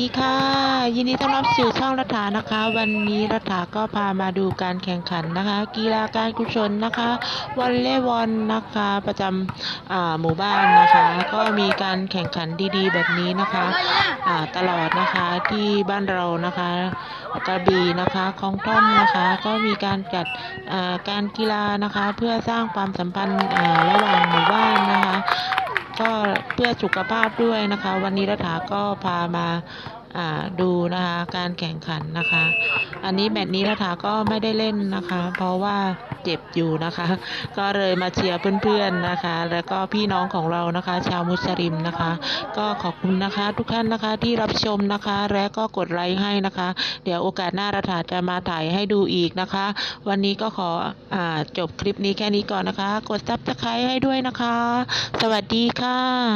ีค่ะ ยินดีต้อนรับสู่ช่องรัฐานะคะ วันนี้รัฐาก็พามาดูการแข่งขันนะคะ กีฬาการกุศลนะคะวอลเลย์บอลนะคะ ประจำหมู่บ้านนะคะ ก็มีการแข่งขันดีๆ แบบนี้นะคะตลอดนะคะที่บ้านเรานะคะกระบี่นะคะคลองท่อมนะคะ ก็มีการจัดการกีฬานะคะ เพื่อสร้างความสัมพันธ์ระหว่างหมู่บ้านนะคะ เพื่อสุขภาพด้วยนะคะ วันนี้รัฐาก็พามาดูนะคะการแข่งขันนะคะ อันนี้แมตช์นี้รัฐาก็ไม่ได้เล่นนะคะ เพราะว่าเจ็บอยู่นะคะ ก็เลยมาเชียร์เพื่อนๆนะคะ แล้วก็พี่น้องของเรานะคะ ชาวมุสลิมนะคะ ก็ขอบคุณนะคะ ทุกท่านนะคะที่รับชมนะคะ และก็กดไลค์ให้นะคะ เดี๋ยวโอกาสหน้ารัฐาจะมาถ่ายให้ดูอีกนะคะ วันนี้ก็ขออจบคลิปนี้แค่นี้ก่อนนะคะ กดซับสไครต์ให้ด้วยนะคะ สวัสดีค่ะ